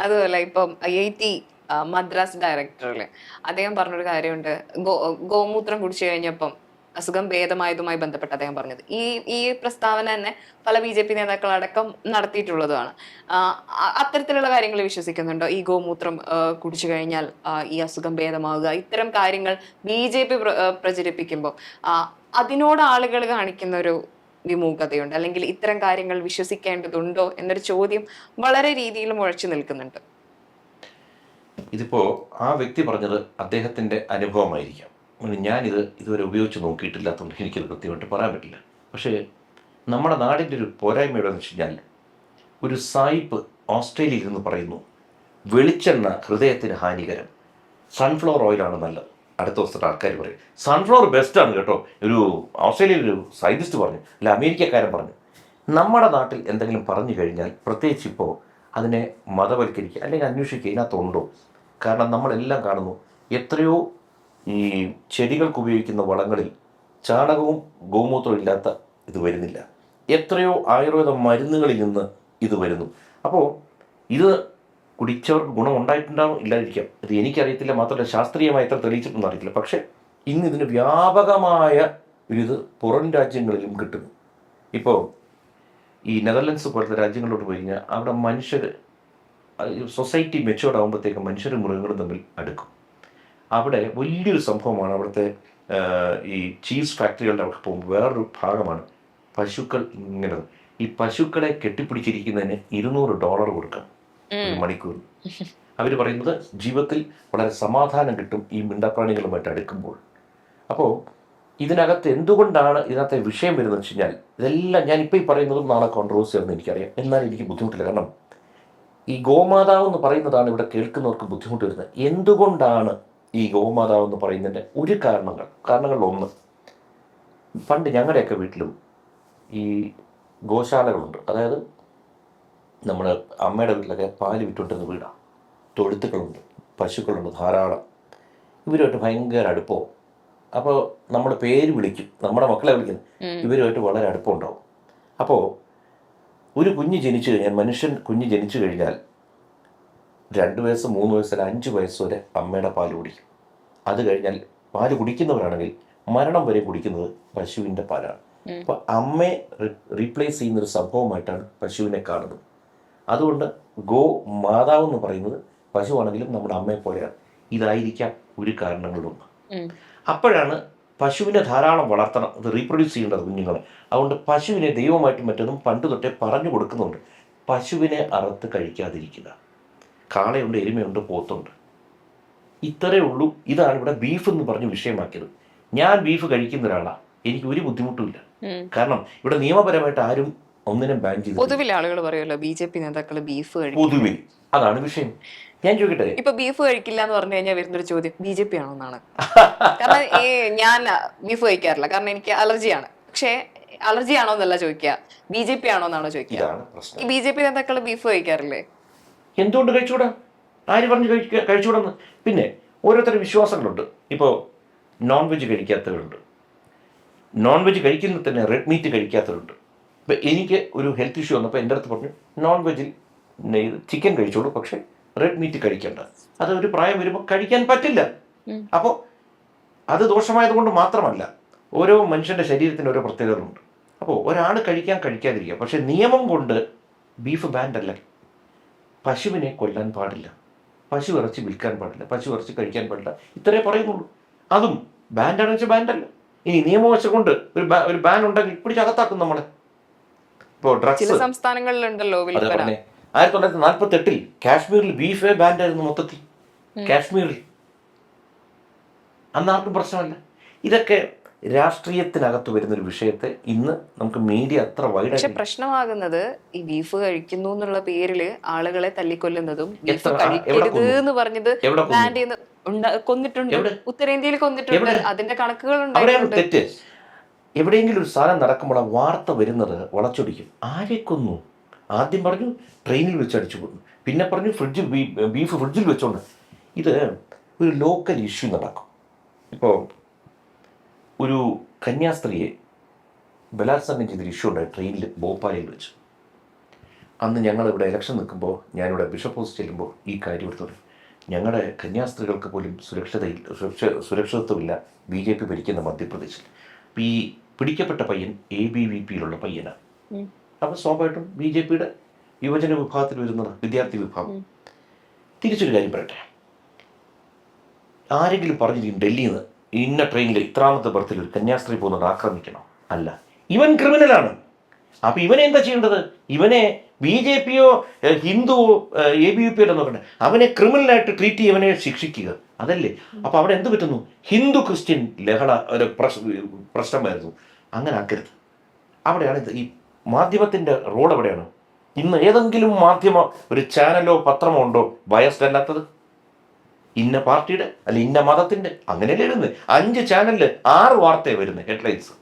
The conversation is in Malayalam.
അതുപോലെ ഇപ്പം ഐ ടി മദ്രാസ് ഡയറക്ടറിൽ അദ്ദേഹം പറഞ്ഞൊരു കാര്യമുണ്ട്. ഗോ ഗോമൂത്രം കുടിച്ചു കഴിഞ്ഞപ്പം അസുഖം ഭേദമായതുമായി ബന്ധപ്പെട്ട് അദ്ദേഹം പറഞ്ഞത്. ഈ ഈ പ്രസ്താവന തന്നെ പല ബി ജെ പി നേതാക്കളടക്കം നടത്തിയിട്ടുള്ളതാണ് ആ, അത്തരത്തിലുള്ള കാര്യങ്ങൾ വിശ്വസിക്കുന്നുണ്ടോ? ഈ ഗോമൂത്രം കുടിച്ചു കഴിഞ്ഞാൽ ഈ അസുഖം ഭേദമാവുക ഇത്തരം കാര്യങ്ങൾ ബി ജെ പി പ്രചരിപ്പിക്കുമ്പോൾ അതിനോട് ആളുകൾ കാണിക്കുന്ന ഒരു വിമുഖതയുണ്ട്. അല്ലെങ്കിൽ ഇത്തരം കാര്യങ്ങൾ വിശ്വസിക്കേണ്ടതുണ്ടോ എന്നൊരു ചോദ്യം വളരെ രീതിയിൽ മുഴച്ചു നിൽക്കുന്നുണ്ട്. ഇതിപ്പോ ആ വ്യക്തി പറഞ്ഞത് അദ്ദേഹത്തിന്റെ അനുഭവമായിരിക്കാം. ഞാനിത് ഇതുവരെ ഉപയോഗിച്ച് നോക്കിയിട്ടില്ലാത്തതുകൊണ്ട് എനിക്കത് കൃത്യമായിട്ട് പറയാൻ പറ്റില്ല. പക്ഷേ നമ്മുടെ നാടിന്റെ ഒരു പോരായ്മ എവിടെയെന്ന് വെച്ച് കഴിഞ്ഞാൽ ഒരു സായിപ്പ് ഓസ്ട്രേലിയയിൽ നിന്ന് പറയുന്നു വെളിച്ചെണ്ണ ഹൃദയത്തിന് ഹാനികരം സൺഫ്ലവർ ഓയിലാണ് നല്ലത്. അടുത്ത ദിവസത്തെ ആൾക്കാർ പറയും. സൺഫ്ലവർ ബെസ്റ്റാണ് കേട്ടോ. ഒരു ഓസ്ട്രേലിയയിൽ ഒരു സയന്റിസ്റ്റ് പറഞ്ഞു അല്ല അമേരിക്കക്കാരൻ പറഞ്ഞു. നമ്മുടെ നാട്ടിൽ എന്തെങ്കിലും പറഞ്ഞു കഴിഞ്ഞാൽ പ്രത്യേകിച്ച് ഇപ്പോൾ അതിനെ മതവൽക്കരിക്കുക അല്ലെങ്കിൽ അന്വേഷിക്കുക ഇതിനകത്തുണ്ടോ? കാരണം നമ്മളെല്ലാം കാണുന്നു എത്രയോ ഈ ചെടികൾക്ക് ഉപയോഗിക്കുന്ന വളങ്ങളിൽ ചാണകവും ഗോമൂത്രവും ഇല്ലാത്ത ഇത് വരുന്നില്ല. എത്രയോ ആയുർവേദ മരുന്നുകളിൽ നിന്ന് ഇത് വരുന്നു. അപ്പോൾ ഇത് കുടിച്ചവർക്ക് ഗുണം ഉണ്ടായിട്ടുണ്ടാവും ഇല്ലാതിരിക്കാം. ഇത് എനിക്കറിയത്തില്ല മാത്രമല്ല ശാസ്ത്രീയമായി എത്ര തെളിയിച്ചിട്ടൊന്നും അറിയത്തില്ല. പക്ഷേ ഇന്ന് ഇതിന് വ്യാപകമായ ഒരു ഇത് പുറം രാജ്യങ്ങളിലും കിട്ടുന്നു. ഇപ്പോൾ ഈ നെതർലൻഡ്സ് പോലത്തെ രാജ്യങ്ങളിലോട്ട് പോയി കഴിഞ്ഞാൽ അവിടെ മനുഷ്യർ സൊസൈറ്റി മെച്ചുവർഡ് ആകുമ്പോഴത്തേക്ക് മനുഷ്യരും മൃഗങ്ങളും തമ്മിൽ അടുക്കും. അവിടെ വലിയൊരു സംഭവമാണ് അവിടുത്തെ ഈ ചീസ് ഫാക്ടറികളുടെ അവിടെ പോകുമ്പോൾ വേറൊരു ഭാഗമാണ് പശുക്കൾ ഇങ്ങനെ. ഈ പശുക്കളെ കെട്ടിപ്പിടിച്ചിരിക്കുന്നതിന് ഇരുന്നൂറ് ഡോളർ കൊടുക്കണം ഒരു മണിക്കൂർ. അവർ പറയുന്നത് ജീവിതത്തിൽ വളരെ സമാധാനം കിട്ടും ഈ മിണ്ടപ്രാണികളുമായിട്ട് അടുക്കുമ്പോൾ. അപ്പോൾ ഇതിനകത്ത് എന്തുകൊണ്ടാണ് ഇതിനകത്തെ വിഷയം വരുന്നത് വെച്ച് കഴിഞ്ഞാൽ ഇതെല്ലാം ഞാൻ ഇപ്പോൾ ഈ പറയുന്നതും നാളെ കോൺട്രവേഴ്സി ആണെന്ന് എനിക്കറിയാം. എന്നാൽ എനിക്ക് ബുദ്ധിമുട്ടില്ല. കാരണം ഈ ഗോമാതാവ് എന്ന് പറയുന്നതാണ് ഇവിടെ കേൾക്കുന്നവർക്ക് ബുദ്ധിമുട്ട് വരുന്നത്. എന്തുകൊണ്ടാണ് ഈ ഗോമാതാവ് എന്ന് പറയുന്നതിന്റെ ഒരു കാരണങ്ങൾ? കാരണങ്ങളിൽ ഒന്ന്. പണ്ട് ഞങ്ങളുടെയൊക്കെ വീട്ടിലും ഈ ഗോശാലകളുണ്ട്. അതായത് നമ്മുടെ അമ്മയുടെ വീട്ടിലൊക്കെ പാൽ വിട്ടുകൊണ്ടിരുന്ന വീടാണ് തൊഴുത്തുകളുണ്ട് പശുക്കളുണ്ട് ധാരാളം. ഇവരുമായിട്ട് ഭയങ്കര അടുപ്പവും അപ്പോൾ നമ്മുടെ പേര് വിളിക്കും നമ്മുടെ മക്കളെ വിളിക്കും ഇവരുമായിട്ട് വളരെ അടുപ്പമുണ്ടാവും. അപ്പോൾ ഒരു കുഞ്ഞ് ജനിച്ചു കഴിഞ്ഞാൽ മനുഷ്യൻ കുഞ്ഞ് ജനിച്ചു കഴിഞ്ഞാൽ രണ്ട് വയസ്സ് മൂന്ന് വയസ്സ് അല്ല അഞ്ച് വയസ്സ് വരെ അമ്മയുടെ പാൽ കുടിക്കും. അത് കഴിഞ്ഞാൽ പാൽ കുടിക്കുന്നവരാണെങ്കിൽ മരണം വരെ കുടിക്കുന്നത് പശുവിന്റെ പാലാണ്. അപ്പോൾ അമ്മയെ റീപ്ലേസ് ചെയ്യുന്ന ഒരു സംഭവമായിട്ടാണ് പശുവിനെ കാണുന്നത്. അതുകൊണ്ട് ഗോ മാതാവ് എന്ന് പറയുന്നത് പശുവാണെങ്കിലും നമ്മുടെ അമ്മയെ പോലെയാണ്. ഇതായിരിക്കാം ഒരു കാരണങ്ങളും. അപ്പോഴാണ് പശുവിനെ ധാരാളം വളർത്തണം. അത് റീപ്രൊഡ്യൂസ് ചെയ്യേണ്ടത് കുഞ്ഞുങ്ങളെ. അതുകൊണ്ട് പശുവിനെ ദൈവമായിട്ട് മറ്റൊന്നും പണ്ട് തൊട്ടേ പറഞ്ഞു കൊടുക്കുന്നുണ്ട്. പശുവിനെ അറുത്ത് കഴിക്കാതിരിക്കുക. കാളയുണ്ട് എരുമയുണ്ട് പോത്തുണ്ട്. ഇത്രയേ ഉള്ളൂ. ഇതാണ് ഇവിടെ ബീഫ് എന്ന് പറഞ്ഞ് വിഷയമാക്കിയത്. ഞാൻ ബീഫ് കഴിക്കുന്ന ഒരാളാണ് എനിക്ക് ഒരു ബുദ്ധിമുട്ടുമില്ല. കാരണം ഇവിടെ നിയമപരമായിട്ട് ആരും ഒന്നിനും ബാൻ ചെയ്തു പൊതുവിൽ ആളുകൾ പറയുമല്ലോ ബി ജെ പി നേതാക്കൾ ബീഫ് കഴിക്കും പൊതുവെ അതാണ് വിഷയം. ഞാൻ ചോദിക്കട്ടെ? ഇപ്പൊ ബീഫ് കഴിക്കില്ല എന്ന് പറഞ്ഞു കഴിഞ്ഞാൽ വരുന്നൊരു ചോദ്യം ബി ജെ പി ആണോ എന്നാണ്. കാരണം ഈ ഞാൻ ബീഫ് കഴിക്കാറില്ല. കാരണം എനിക്ക് അലർജിയാണ്. പക്ഷേ അലർജി ആണോ എന്നല്ല ചോദിക്കുക. ബി ജെ പി ആണോ എന്നാണോ ചോദിക്കുക. ഈ ബി ജെ പി നേതാക്കൾ ബീഫ് കഴിക്കാറില്ലേ? എന്തുകൊണ്ട് കഴിച്ചുകൂടാ? ആര് പറഞ്ഞു കഴിച്ചുകൂടെന്ന്? പിന്നെ ഓരോരുത്തരും വിശ്വാസങ്ങളുണ്ട്. ഇപ്പോൾ നോൺ വെജ് കഴിക്കാത്തവരുണ്ട്. നോൺ വെജ് കഴിക്കുന്ന തന്നെ റെഡ് മീറ്റ് കഴിക്കാത്തവരുണ്ട്. ഇപ്പം എനിക്ക് ഒരു ഹെൽത്ത് ഇഷ്യൂ വന്നപ്പോൾ എന്റെ അടുത്ത് പറഞ്ഞു നോൺ വെജിൽ ചിക്കൻ കഴിച്ചോളൂ പക്ഷേ റെഡ് മീറ്റ് കഴിക്കേണ്ട. അത് ഒരു പ്രായം വരുമ്പോൾ കഴിക്കാൻ പറ്റില്ല. അപ്പോൾ അത് ദോഷമായതുകൊണ്ട് മാത്രമല്ല ഓരോ മനുഷ്യന്റെ ശരീരത്തിന് ഓരോ പ്രത്യേകതകളുണ്ട്. അപ്പോൾ ഒരാൾ കഴിക്കാൻ കഴിക്കാതിരിക്കുക. പക്ഷേ നിയമം കൊണ്ട് ബീഫ് ബാൻഡ് അല്ല. പശുവിനെ കൊല്ലാൻ പാടില്ല. പശു ഇറച്ചി വിൽക്കാൻ പാടില്ല. പശു ഇറച്ചി കഴിക്കാൻ പാടില്ല. ഇത്രേ പറയുന്നുള്ളൂ. അതും ബാൻഡാണെന്ന് വെച്ചാൽ ബാൻഡല്ല ഇനി നിയമവശം കൊണ്ട് ഒരു ഒരു ബാൻ ഉണ്ടെങ്കിൽ പിടിച്ചകത്താക്കും നമ്മളെ. ഇപ്പോൾ ഡ്രഗ്സ് സംസ്ഥാനങ്ങളിലുണ്ടല്ലോ ആയിരത്തി തൊള്ളായിരത്തി നാൽപ്പത്തി എട്ടിൽ കാശ്മീരിൽ ബീഫേ ബാൻഡായിരുന്നു മൊത്തത്തിൽ. കാശ്മീരിൽ. അന്ന് ആർക്കും പ്രശ്നമല്ല. ഇതൊക്കെ രാഷ്ട്രീയത്തിനകത്ത് വരുന്ന ഒരു വിഷയത്തെ ഇന്ന് നമുക്ക് മീഡിയ അത്ര വൈഡ് പക്ഷെ പ്രശ്നമാകുന്നത് ഈ ബീഫ് കഴിക്കുന്നു എന്നുള്ള പേരിൽ ആളുകളെ തല്ലിക്കൊല്ലുന്നതും ബീഫ് എത്ര- കഴിക്കരുത് എന്ന് പറഞ്ഞത് ചെയ്യുന്ന കൊന്നിട്ടുണ്ട്. ഉത്തരേന്ത്യയിൽ കൊന്നിട്ടുണ്ട്. അതിന്റെ കണക്കുകൾ ഉണ്ടായിട്ടുണ്ട്. എവിടെയെങ്കിലും ഒരു സാധനം നടക്കുമ്പോൾ ആ വാർത്ത വരുന്നത് വളച്ചൊടിക്കും. ആരെ കൊന്നു? ആദ്യം പറഞ്ഞു ട്രെയിനിൽ വെച്ച് അടിച്ചു കൊന്നു. പിന്നെ പറഞ്ഞു ഫ്രിഡ്ജ് ബീഫ് ഫ്രിഡ്ജിൽ വെച്ചോണ്ട്. ഇത് ഒരു ലോക്കൽ ഇഷ്യൂ നടക്കും. ഇപ്പോൾ ഒരു കന്യാസ്ത്രീയെ ബലാത്സംഗം ചെയ്തൊരു ഇഷ്യൂ ഉണ്ടായി ട്രെയിനിൽ ഭോപ്പാലിൽ വെച്ച്. അന്ന് ഞങ്ങളിവിടെ ഇലക്ഷൻ നിൽക്കുമ്പോൾ ഞാനിവിടെ ബിഷപ്പ് ഹൗസ് ചെല്ലുമ്പോൾ ഈ കാര്യം എടുത്തു ഞങ്ങളുടെ കന്യാസ്ത്രീകൾക്ക് പോലും സുരക്ഷിതയില്ല സുരക്ഷ സുരക്ഷിതത്വമില്ല. ബി ജെ പി ഭരിക്കുന്ന മധ്യപ്രദേശിൽ. അപ്പോൾ ഈ പിടിക്കപ്പെട്ട പയ്യൻ എ ബി വി പിയിലുള്ള പയ്യനാണ്. അപ്പോൾ സ്വാഭാവികമായിട്ടും ബി ജെ പിയുടെ യുവജന വിഭാഗത്തിൽ വരുന്നതാണ് വിദ്യാർത്ഥി വിഭാഗം. തിരിച്ചൊരു കാര്യം പറയട്ടെ. ആരെങ്കിലും പറഞ്ഞിരിക്കും ഡൽഹിയിൽ നിന്ന് ഇന്ന ട്രെയിനിൽ ഇത്രാമത്തെ ബർത്തിൽ ഒരു കന്യാസ്ത്രീ പോകുന്നത് ആക്രമിക്കണം? അല്ല. ഇവൻ ക്രിമിനലാണ് അപ്പൊ ഇവനെ എന്താ ചെയ്യേണ്ടത്? ഇവനെ ബി ജെ പിയോ ഹിന്ദുവോ എ ബി യു പിയോ നോക്കണ്ടേ അവനെ ക്രിമിനലായിട്ട് ട്രീറ്റ് ചെയ്യവനെ ശിക്ഷിക്കുക. അതല്ലേ? അപ്പൊ അവിടെ എന്ത് പറ്റുന്നു? ഹിന്ദു ക്രിസ്ത്യൻ ലഹള ഒരു പ്രശ്നമായിരുന്നു. അങ്ങനെ ആക്കരുത്. അവിടെയാണ് ഈ മാധ്യമത്തിന്റെ റോൾ എവിടെയാണ്? ഇന്ന് ഏതെങ്കിലും മാധ്യമ ഒരു ചാനലോ പത്രമോ ഉണ്ടോ? ബയസ്ഡ് അല്ലാത്തത് ഇന്ന പാർട്ടിയുടെ അല്ല ഇന്ന മതത്തിന്റെ. അങ്ങനെയല്ലേ വരുന്നത്? അഞ്ച് ചാനലിൽ ആറ് വാർത്തയാണ് വരുന്നത് ഹെഡ്ലൈൻസ്.